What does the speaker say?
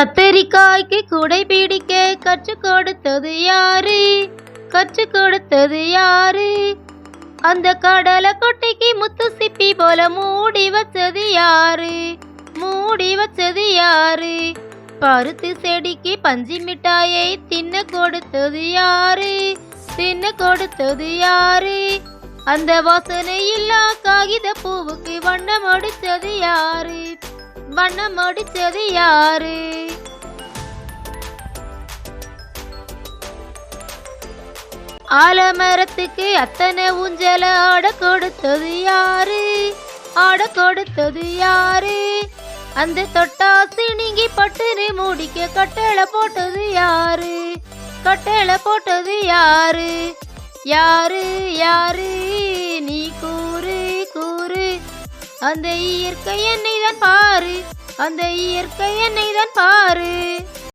கத்தரிக்காய்க்கு குடை பிடிக்க கற்றுக் கொடுத்தது யாரு? கற்றுக் கொடுத்தது யாரு? அந்த கடலை கொட்டைக்கு முத்து சிப்பி போல மூடி வச்சது யாரு? மூடி வச்சது யாரு? பருத்து செடிக்கு பஞ்சு மிட்டாயை தின்ன கொடுத்தது யாரு? தின்ன கொடுத்தது யாரு? அந்த வாசனை இல்லா காகித பூவுக்கு வண்ணம் அடித்தது யாரு? வண்ணம் அடிச்சது யாரு? ஆலமரத்துக்கு அத்தனை ஊஞ்சல ஆட கொடுத்தது யாரு? ஆட கொடுத்தது யாரு? அந்த தொட்டாசி நீங்கி பட்டுன்னு மூடிக்க கட்டளை போட்டது யாரு? கட்டளை போட்டது யாரு? யாரு யாரு? அந்த இயற்கை என்னை தான் பாரு. அந்த இயற்கை என்னை தான் பாரு.